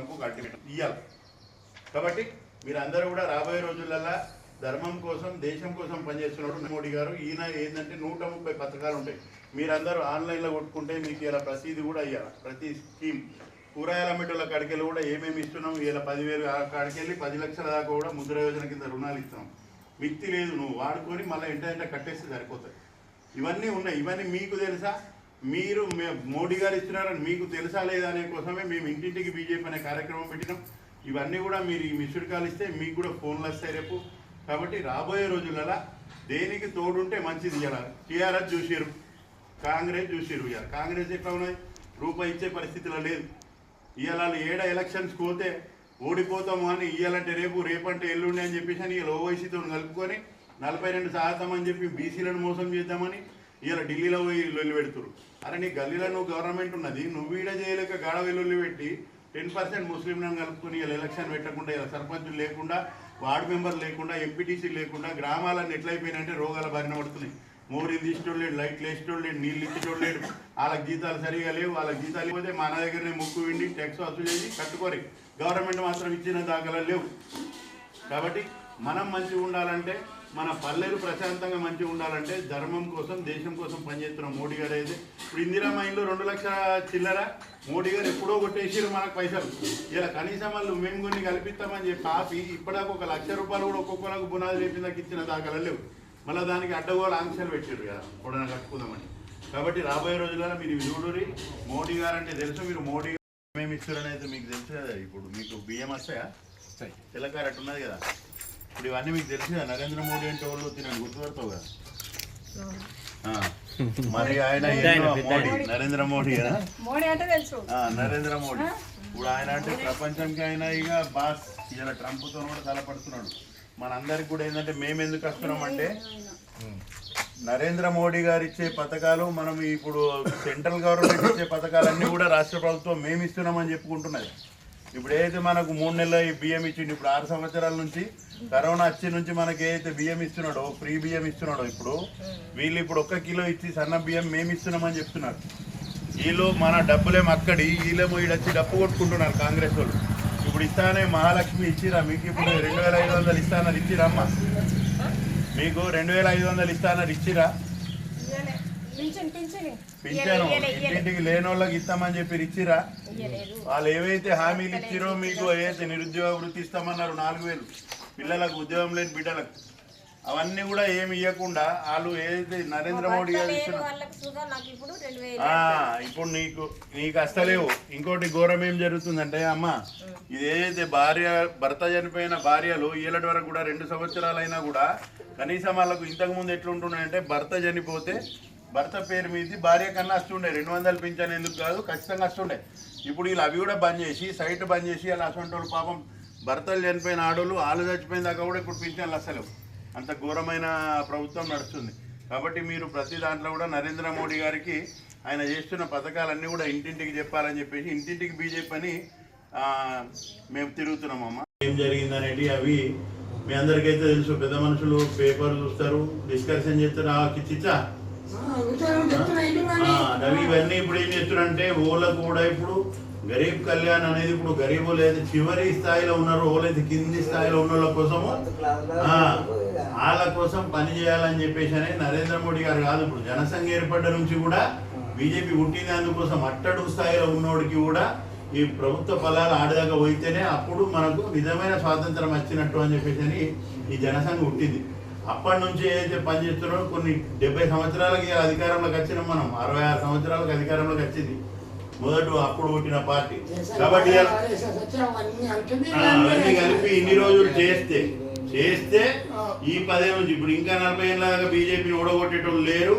Trump ultimatum ఇవ్వాలి కాబట్టి మీరందరూ కూడా రాబోయే రోజులలో ధర్మం కోసం దేశం కోసం పనిచేస్తున్నాడు మోడీ గారు ఈయన ఏంటంటే నూట ముప్పై పథకాలు ఉంటాయి. మీరందరూ ఆన్లైన్లో కొట్టుకుంటే మీకు ఇలా ప్రతిదీ కూడా ఇవ్వాలి ప్రతి స్కీమ్. కూరగాయల అమ్మేటోళ్ళ కాడికెళ్ళి కూడా ఏమేమి ఇస్తున్నాం ఇలా పదివేలు ఆ కాడికెళ్ళి పది లక్షల దాకా కూడా ముద్ర యోజన కింద రుణాలు ఇస్తున్నాం. మిత్తి లేదు నువ్వు. వాడుకొని మళ్ళీ ఇంట ఇంట కట్టేస్తే సరిపోతుంది ఇవన్నీ ఉన్నాయి. ఇవన్నీ మీకు తెలుసా? మీరు మే- మోడీ గారు ఇస్తున్నారని మీకు తెలుసా లేదా అనే కోసమే మేము ఇంటింటికి బీజేపీ అనే కార్యక్రమం పెట్టినాం. ఇవన్నీ కూడా మీరు ఈ మిస్డ్ కాల్ ఇస్తే మీకు కూడా ఫోన్లు వస్తాయి రేపు. కాబట్టి రాబోయే రోజులలో దేనికి తోడుంటే మంచిది ఇలా టీఆర్ఎస్ చూసిరు కాంగ్రెస్ చూసిరు ఇక కాంగ్రెస్ ఎట్లా ఉన్నాయి? రూపాయి ఇచ్చే పరిస్థితిలో లేదు. ఇవాళ ఏడ ఎలక్షన్స్ పోతే ఓడిపోతాము అని ఇవ్వాలంటే రేపు రేపంటే ఎల్లుండి అని చెప్పేసి అని ఇలా ఓవైసీతో కలుపుకొని నలభై రెండు శాతం అని చెప్పి బీసీలను మోసం చేద్దామని ఇలా ఢిల్లీలో పోయి లొల్లి పెడుతురు అరే నీ గల్లీలో నువ్వు గవర్నమెంట్ ఉన్నది నువ్వు ఈడ చేయలేక గాడ వెల్లుల్లి పెట్టి టెన్ పర్సెంట్ ముస్లింలను కలుపుకొని ఇలా ఎలక్షన్ పెట్టకుండా ఇలా సర్పంచులు లేకుండా వార్డు మెంబర్ లేకుండా ఎంపీటీసీ లేకుండా గ్రామాలన్నీ ఎట్లయిపోయినాయంటే రోగాల బారిన పడుతున్నాయి. మోరీలు తీసేటోళ్ళు లేడు లైట్లు వేసేటోళ్ళు లేడు నీళ్ళు ఇచ్చేటోళ్ళు లేడు వాళ్ళకి జీతాలు సరిగా లేవు వాళ్ళకి జీతాలు లేకపోతే మన దగ్గరనే ముక్కు విండి ట్యాక్స్ వసూలు చేసి కట్టుకోరి. గవర్నమెంట్ మాత్రం ఇచ్చిన దాఖలా లేవు. కాబట్టి మనం మంచిగా ఉండాలంటే మన పల్లెలు ప్రశాంతంగా మంచిగా ఉండాలంటే ధర్మం కోసం దేశం కోసం పనిచేస్తున్న మోడీ గారు అయితే ఇప్పుడు ఇందిరా మైండ్లో రెండు లక్షల చిల్లర మోడీ గారు ఎప్పుడో కొట్టేసారు మనకు పైసలు. ఇలా కనీసం వాళ్ళు మేము కొన్ని కల్పిస్తామని చెప్పి ఆపి ఇప్పటిదాకా ఒక లక్ష రూపాయలు కూడా ఒక్కొక్కరికి బునాది లేపిందాక ఇచ్చిన దాఖలా లేవు. మళ్ళీ దానికి అడ్డగోలు ఆంక్షలు పెట్టారు కదా కూడా కట్టుకుందామని. కాబట్టి రాబోయే రోజులలో మీరు చూడురి మోడీ గారు అంటే తెలుసు మీరు మోడీ గారు ఏమేమి ఇస్తారని అయితే మీకు తెలుసు కదా ఇప్పుడు. మీకు బియ్యం వస్తాయా? తెల్లకార అట్టు ఉన్నది కదా. ఇప్పుడు ఇవన్నీ మీకు తెలుసు కదా నరేంద్ర మోడీ అంటే వాళ్ళు తినని గుర్తుపడతావు కదా? ఆ. మరి ఆయన మోడీ నరేంద్ర మోడీ కదా? మోడీ అంటే తెలుసు. ఆ, నరేంద్ర మోడీ. ఇప్పుడు ఆయన అంటే ప్రపంచంకి ఆయన ఇక బాస్. ఇలా ట్రంప్తో కూడా తలపడుతున్నాడు. మనందరికి కూడా ఏంటంటే మేము ఎందుకు వస్తున్నాం అంటే నరేంద్ర మోడీ గారు ఇచ్చే పథకాలు మనం ఇప్పుడు సెంట్రల్ గవర్నమెంట్ ఇచ్చే పథకాలన్నీ కూడా రాష్ట్ర ప్రభుత్వం మేము ఇస్తున్నామని చెప్పుకుంటున్నది. ఇప్పుడు ఏదైతే మనకు మూడు నెలలు ఈ బియ్యం ఇచ్చిండు. ఇప్పుడు ఆరు సంవత్సరాల నుంచి కరోనా వచ్చి నుంచి మనకి ఏదైతే బియ్యం ఇస్తున్నాడో ఫ్రీ బియ్యం ఇస్తున్నాడో ఇప్పుడు వీళ్ళు ఇప్పుడు ఒక్క కిలో ఇచ్చి సన్న బియ్యం మేము ఇస్తున్నామని చెప్తున్నారు. వీళ్ళు మన డబ్బులేమో అక్కడి వీళ్ళేమో ఈడ వచ్చి డప్పు కొట్టుకుంటున్నారు కాంగ్రెస్ వాళ్ళు. ఇప్పుడు ఇస్తానే మహాలక్ష్మి ఇచ్చిరా మీకు ఇప్పుడు రెండు వేల ఐదు వందలు ఇస్తానని ఇచ్చిరా అమ్మ? మీకు రెండు వేల ఐదు వందలు ఇస్తానని ఇచ్చిరా? పింఛన్. ఇంటింటికి లేని వాళ్ళకి ఇస్తామని చెప్పి ఇచ్చిరా? వాళ్ళు ఏవైతే హామీలు ఇచ్చిరో మీకు ఏదైతే నిరుద్యోగ వృత్తి ఇస్తామన్నారు నాలుగు వేలు. పిల్లలకు ఉద్యోగం లేని బిడ్డలకు. అవన్నీ కూడా ఏమి ఇవ్వకుండా వాళ్ళు ఏదైతే నరేంద్ర మోడీ గారు ఇప్పుడు నీకు నీకు అస్తలేవు. ఇంకోటి ఘోరం ఏం జరుగుతుందంటే అమ్మ ఇది ఏదైతే భార్య భర్త చనిపోయిన భార్యలు ఏళ్ళటి వరకు కూడా రెండు సంవత్సరాలైనా కూడా కనీసం వాళ్ళకు ఇంతకు ముందు ఎట్లుంటున్నాయంటే భర్త చనిపోతే భర్త పేరు మీద భార్య కన్నా వస్తుండే రెండు వందలు పింఛన్ ఎందుకు కాదు? ఖచ్చితంగా వస్తుండే ఇప్పుడు వీళ్ళు అవి కూడా బంద్ చేసి సైట్ బంద్ చేసి అలా అసంటోళ్ళు వాళ్ళు పాపం భర్తలు చనిపోయిన ఆడోళ్ళు వాళ్ళు చచ్చిపోయిన దాకా కూడా ఇప్పుడు పింఛన్లు అసలు అంత ఘోరమైన ప్రభుత్వం నడుస్తుంది. కాబట్టి మీరు ప్రతి దాంట్లో కూడా నరేంద్ర మోడీ గారికి ఆయన చేస్తున్న పథకాలన్నీ కూడా ఇంటింటికి చెప్పాలని చెప్పేసి ఇంటింటికి బీజేపీ అని మేము మేము తిరుగుతున్నామమ్మా ఏం జరిగింది అనేది అవి మీ అందరికైతే తెలుసు. పెద్ద మనుషులు పేపర్ చూస్తారు డిస్కషన్ చేస్తారు. ఆ కిచ్చిచ్చా అవి ఇవన్నీ ఇప్పుడు ఏం చేస్తున్నారంటే ఓళ్ళకు కూడా ఇప్పుడు గరీబ్ కళ్యాణ్ అనేది ఇప్పుడు గరీబ్ లేదు. చివరి స్థాయిలో ఉన్నారు ఓలైతే కింది స్థాయిలో ఉన్న వాళ్ళ కోసము వాళ్ళ కోసం పని చేయాలని చెప్పేసి అని నరేంద్ర మోడీ గారు కాదు. ఇప్పుడు జనసంఘ ఏర్పడ్డ నుంచి కూడా బీజేపీ పుట్టింది అందుకోసం అట్టడు స్థాయిలో ఉన్నోడికి కూడా ఈ ప్రభుత్వ ఫలాలు ఆడదాకా పోయితేనే అప్పుడు మనకు నిజమైన స్వాతంత్రం వచ్చినట్టు అని చెప్పేసి అని ఈ జనసంఘ పుట్టింది. అప్పటి నుంచి ఏదైతే పనిచేస్తున్నారో కొన్ని డెబ్బై సంవత్సరాలకి అధికారంలోకి వచ్చినాం మనం. అరవై ఆరు సంవత్సరాలకు అధికారంలోకి వచ్చింది. మొదట అప్పుడు పుట్టిన పార్టీ. కాబట్టి కలిపి ఇన్ని రోజులు చేస్తే చేస్తే ఈ పదే నుంచి ఇప్పుడు ఇంకా నలభై ఏళ్ళ దాకా బీజేపీని ఓడగొట్టేటోళ్ళు లేరు.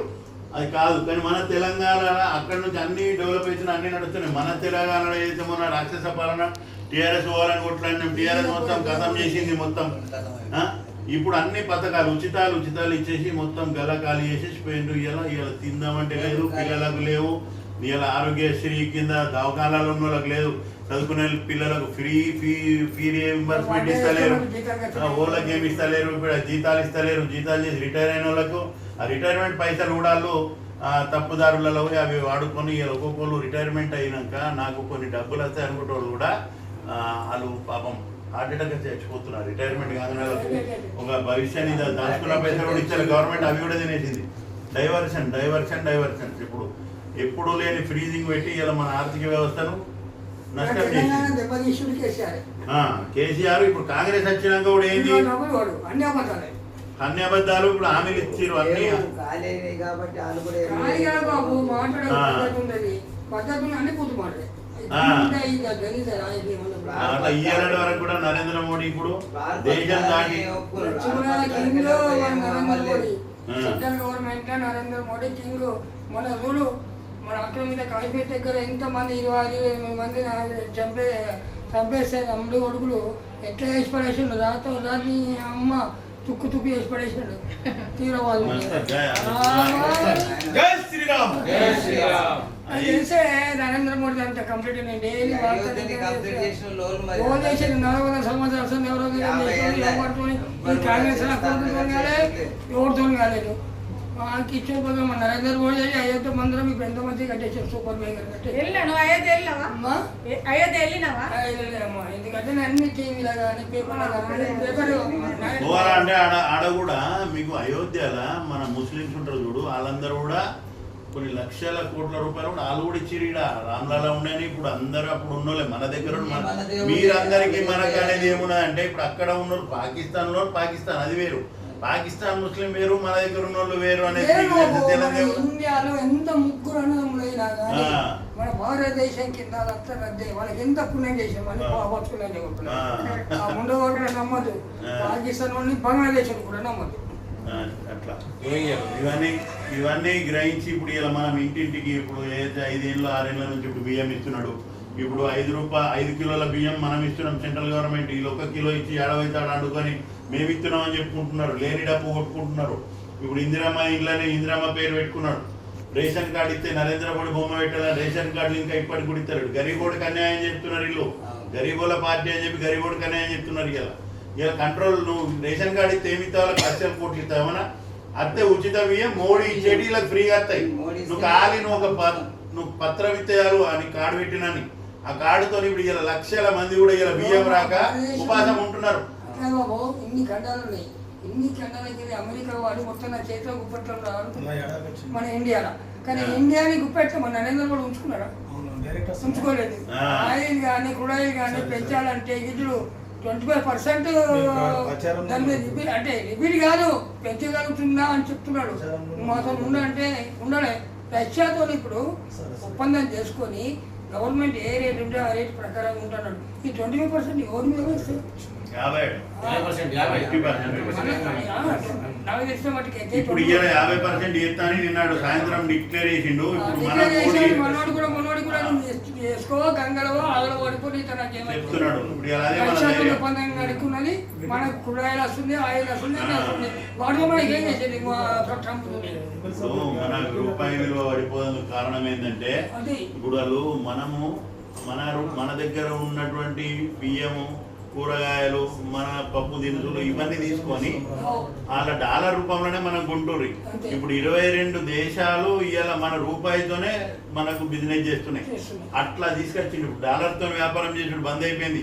అది కాదు. కానీ మన తెలంగాణ అక్కడ నుంచి అన్ని డెవలప్ అవుతున్నాయి అన్ని నడుస్తున్నాయి. మన తెలంగాణలో ఏదైతే మన రాక్షస పాలన టీఆర్ఎస్ పోవాలని కొట్లాడినాం. టీఆర్ఎస్ మొత్తం కథం చేసింది మొత్తం. ఇప్పుడు అన్ని పథకాలు ఉచితాలు ఉచితాలు ఇచ్చేసి మొత్తం గల ఖాళీ చేసేసి పోయిండ్రు. ఇలా ఇలా తిందామంటే లేదు పిల్లలకు లేవు. ఇలా ఆరోగ్యశ్రీ కింద దవాఖానాలు ఉన్న వాళ్ళకి లేదు. చదువుకునే పిల్లలకు ఫ్రీ ఫీ ఫీ రియంబర్స్మెంట్ ఇస్తలేరు. ఓళ్ళకి ఏమి ఇస్తలేరు ఇప్పుడు జీతాలు ఇస్తలేరు. జీతాలు చేసి రిటైర్ అయిన వాళ్ళకు ఆ రిటైర్మెంట్ పైసలు కూడా వాళ్ళు తప్పుదారులలో అవి వాడుకొని ఇలా ఒక్కొక్కరు రిటైర్మెంట్ అయినాక నాకు కొన్ని డబ్బులు వస్తాయి అనుకుంటే వాళ్ళు కూడా ఆ, హార్ట్ అటాక్ వచ్చి చచ్చిపోతున్నారు. రిటైర్మెంట్ వాళ్ళకు ఒక భవిష్యాన్ని దాచుకున్న పైసలు కూడా ఇచ్చారు. గవర్నమెంట్ అవి కూడా తినేసింది. డైవర్షన్ డైవర్షన్ డైవర్షన్ ఇప్పుడు ఎప్పుడు లేని ఫ్రీజింగ్ పెట్టి ఇలా మన ఆర్థిక వ్యవస్థను నష్టం కేసీఆర్. ఆ, కేసీఆర్ ఇప్పుడు కాంగ్రెస్ వచ్చినాక కూడా ఏంది? వాడు. అన్ని అబద్ధాలే. ఇప్పుడు హామీలు ఇచ్చిర్రు అన్ని. కాబట్టి అట్లా ఇయ్యాలని వరకు కూడా నరేంద్ర మోడీ ఇప్పుడు దేశం దాటి. Central government Narendra Modi king మన రూలు మన అక్కడ మీద కాశ్మీర్ దగ్గర ఎంత మంది ఇరవై ఇరవై మంది చంపే చంపేస్తే అమ్ముడు కొడుకులు ఎట్లా వేసి పడేసిండు రాతో రాని అమ్మ తుక్కు తుక్కు వేసి పడేసిండు. జై శ్రీరామ్. అది తెలిసే నరేంద్ర మోడీ అంత కంప్లీట్ డైలీ అయోధ్యని కంప్లీట్ చేసిన లోన్ మరి ఓ చేసిన నలభై వందల సంవత్సరాలు వస్తుంది ఎవరో ఈ కాంగ్రెస్ ఎవరితో కాలేదు. వాళ్ళకి ఇచ్చిన పదం మన నరేంద్ర మోడీ చేసి అయోధ్య మందిరం ఇప్పుడు ఎంత మంది కట్టేసారు సూపర్ వెళ్ళాను. ఎందుకంటే నేను అన్ని టీవీలో కానీ పేపర్లో కానీ పేపర్ అంటే ఆడ ఆడ కూడా మీకు అయోధ్యల మన ముస్లిమ్స్ ఉంటారు చూడు వాళ్ళందరూ కూడా కొన్ని లక్షల కోట్ల రూపాయలు కూడా వాళ్ళు కూడా ఇచ్చిర్రు ఈడ. రామ్లాలా ఉండని ఇప్పుడు అందరూ అప్పుడు ఉన్నోళ్ళే. మన దగ్గర ఉన్న- మన- మన మీరందరికీ మనకు అనేది ఏమున్నది అంటే ఇప్పుడు అక్కడ ఉన్నోళ్ళు పాకిస్తాన్లో పాకిస్తాన్ అది వేరు. పాకిస్తాన్ ముస్లిం వేరు మన దగ్గర ఉన్నోళ్ళు వేరు అనేది మన ఇండియాలో ఎంత ముగ్గురు ఆ. మన భారతదేశం కింద వాళ్ళకి ఎంత పుణ్యం చేసాం అని ఆ. ముందు కూడా నమ్మదు. పాకిస్తాన్ వాళ్ళని బంగ్లాదేశ్ కూడా నమ్మదు అట్లా. ఇవన్నీ ఇవన్నీ గ్రహించి ఇప్పుడు ఇలా మనం ఇంటింటికి ఇప్పుడు ఏదైతే ఐదేళ్ళు ఆరేళ్ళ నుంచి ఇప్పుడు బియ్యం ఇస్తున్నాడు ఇప్పుడు ఐదు రూపాయ ఐదు కిలోల బియ్యం మనం ఇస్తున్నాం సెంట్రల్ గవర్నమెంట్ వీళ్ళు ఒక కిలో ఇచ్చి ఏడవైతాడు అనుకొని మేము ఇస్తున్నాం అని చెప్పుకుంటున్నారు లేని డబ్బు కొట్టుకుంటున్నారు. ఇప్పుడు ఇందిరమ్మ ఇంట్లోనే ఇందిరమ్మ పేరు పెట్టుకున్నాడు. రేషన్ కార్డు ఇస్తే నరేంద్ర మోడీ బొమ్మ పెట్టాలని రేషన్ కార్డులు ఇంకా ఇప్పటికి కూడా ఇస్తారు గరీబోడికి అన్యాయం చెప్తున్నారు వీళ్ళు. గరీబోల పార్టీ అని చెప్పి గరీబోడికి అన్యాయం చెప్తున్నారు ఇలా ఇలా కంట్రోల్ నువ్వు రేషన్ కార్డు ఇస్తే ఏమి ఇస్తావు? లక్షల కోట్లు ఇస్తావనా అత్తే ఉచిత బియ్యం మోడీ ఇచ్చేటి ఇలా ఫ్రీగా వస్తాయి. మోడీ నువ్వు ఖాళీ నువ్వు ఒక నువ్వు పత్రం ఇచ్చేయారు అని కార్డు పెట్టినని. ఆ కార్డుతో ఇప్పుడు ఇలా లక్షల మంది కూడా ఇలా బియ్యం రాక ఉపాసం ఉంటున్నారు. ఇన్ని ఖండాలు ఉన్నాయి. ఇన్ని ఖండాలకి అమెరికా వాడు మొత్తం నా చేతిలో గుప్పెట్టడం రావాలి మన ఇండియాలో. కానీ ఇండియాని గుప్పెట్ట మన నరేంద్ర మోడీ ఉంచుకున్నారా ఉంచుకోలేదు. ఆయిల్ కానీ కుడాయిల్ కానీ పెంచాలంటే ఇట్లు ట్వంటీ ఫైవ్ పర్సెంట్ దాని మీద రిపీట్ అంటే రిపీట్ కాదు పెంచగలుగుతున్నా అని చెప్తున్నాడు. మాతో ఉండంటే ఉండలే. రష్యాతో ఇప్పుడు ఒప్పందం చేసుకొని గవర్నమెంట్ ఏ రేట్ ఉంటే ఆ రేట్ ప్రకారం ఉంటున్నాడు. ఈ ట్వంటీ ఫైవ్ పర్సెంట్ ఎవరి మీద వస్తుంది? యాభై. యాభై పర్సెంట్, యాభై. 50%. నాకు తెలిసిన మటుకు అయితే ఇప్పుడు యాభై పర్సెంట్ చేస్తానని నిన్నాడు. సాయంత్రం డిక్లేర్ చేసిండు. మన మనోడు కూడా ఒప్పందం కడుక్కున్నది మనకు కుడాయిలు వస్తుంది ఆయిల్ వస్తుంది వస్తుంది మనకి ఏం చేసేది? మన రూపాయి విలువ పడిపోవడానికి కారణం ఏంటంటే ఇప్పుడు వాళ్ళు మనము మన మన దగ్గర ఉన్నటువంటి బియ్యము కూరగాయలు మన పప్పు దినుసులు ఇవన్నీ తీసుకొని వాళ్ళ డాలర్ రూపంలోనే మనం అంతే. ఇప్పుడు ఇరవై రెండు దేశాలు ఇవాళ మన రూపాయితోనే మనకు బిజినెస్ చేస్తున్నాయి. అట్లా తీసుకొచ్చిండు. ఇప్పుడు డాలర్తో వ్యాపారం చేసుడు బంద్ అయిపోయింది.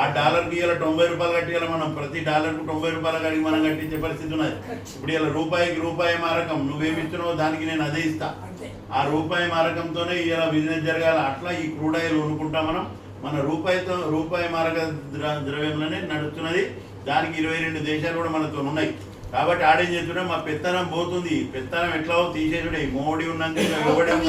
ఆ డాలర్కి ఇలా తొంభై రూపాయలు కట్టియాలి మనం. ప్రతి డాలర్కు తొంభై రూపాయలు కడిగి మనం కట్టించే పరిస్థితి ఉన్నది. ఇప్పుడు ఇలా రూపాయికి రూపాయి మారకం. నువ్వేమి ఇస్తున్నావో దానికి నేను అదే ఇస్తా. ఆ రూపాయి మారకంతోనే ఇలా బిజినెస్ జరగాలి. అట్లా ఈ క్రూడ్ ఆయిల్ కొనుక్కుంటాం మనం. మన రూపాయితో రూపాయి ద్ర ద్రవ్యంలోనే నడుస్తున్నది. దానికి ఇరవై రెండు దేశాలు కూడా మనతో ఉన్నాయి. కాబట్టి ఆడేం చేస్తున్నా? మా పెత్తనం పోతుంది. పెత్తనం ఎట్లా తీసేసుడే. మోడీ ఉన్నాక ఇవ్వడం